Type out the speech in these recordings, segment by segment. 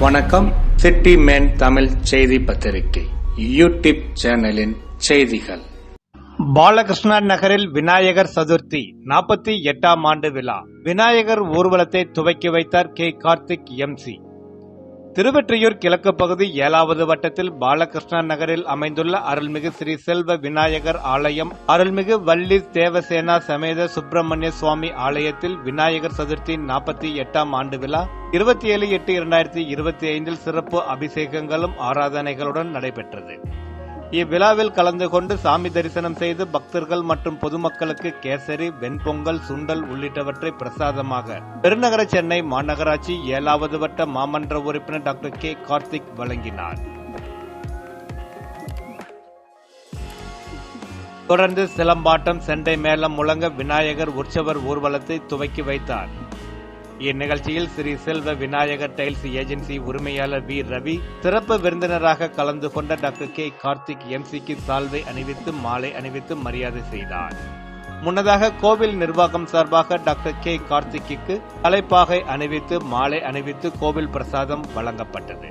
வணக்கம். City man Tamil செய்தி பத்திரிகை யூடியூப் சேனலின் செய்திகள். பாலகிருஷ்ணா நகரில் விநாயகர் சதுர்த்தி நாற்பத்தி எட்டாம் ஆண்டு விழா. விநாயகர் ஊர்வலத்தை துவக்கி வைத்தார் கே கார்த்திக் எம்சி திருவெற்றியூர் கிழக்கு பகுதி ஏழாவது வட்டத்தில் பாலகிருஷ்ணா நகரில் அமைந்துள்ள அருள்மிகு ஸ்ரீ செல்வ விநாயகர் ஆலயம் அருள்மிகு வள்ளி தேவசேனா சமேத சுப்பிரமணிய சுவாமி ஆலயத்தில் விநாயகர் சதுர்த்தி நாற்பத்தி எட்டாம் ஆண்டு விழா இருபத்தி ஏழு எட்டு இரண்டாயிரத்தி இருபத்தி ஐந்தில் சிறப்பு அபிஷேகங்களும் ஆராதனைகளுடன் நடைபெற்றது. இவ்விழாவில் கலந்து கொண்டு சாமி தரிசனம் செய்து பக்தர்கள் மற்றும் பொதுமக்களுக்கு கேசரி வெண்பொங்கல் சுண்டல் உள்ளிட்டவற்றை பிரசாதமாக. பெருநகர சென்னை மாநகராட்சி ஏழாவது வட்ட மாமன்ற உறுப்பினர் டாக்டர் கே. கார்த்திக் வழங்கினார். தொடர்ந்து சிலம்பாட்டம் செண்டை மேளம் முழங்க விநாயகர் உற்சவர் ஊர்வலத்தை துவக்கி வைத்தார். இந்நிகழ்ச்சியில் ஸ்ரீ செல்வ விநாயகர் டைல்ஸ் ஏஜென்சி உரிமையாளர் வி ரவி சிறப்பு விருந்தினராக கலந்து கொண்ட டாக்டர் கே கார்த்திக் எம்சிக்கு சால்வை அணிவித்து மாலை அணிவித்து மரியாதை செய்தார். முன்னதாக கோவில் நிர்வாகம் சார்பாக டாக்டர் கே கார்த்திக்கு தலைப்பாகை அணிவித்து மாலை அணிவித்து கோவில் பிரசாதம் வழங்கப்பட்டது.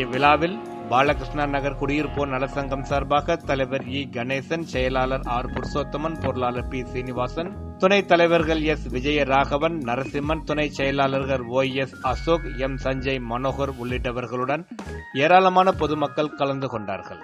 இவ்விழாவில் பாலகிருஷ்ணா நகர் குடியிருப்போர் நலசங்கம் சார்பாக தலைவர் இ கணேசன் செயலாளர் ஆர் புருஷோத்தமன் பொருளாளர் பி சீனிவாசன் துணைத் தலைவர்கள் எஸ். விஜயராகவன் நரசிம்மன் துணை செயலாளர்கள் O. S. Ashok M. Sanjay Manohar உள்ளிட்டவர்களுடன் ஏராளமான பொதுமக்கள் கலந்து கொண்டார்கள்.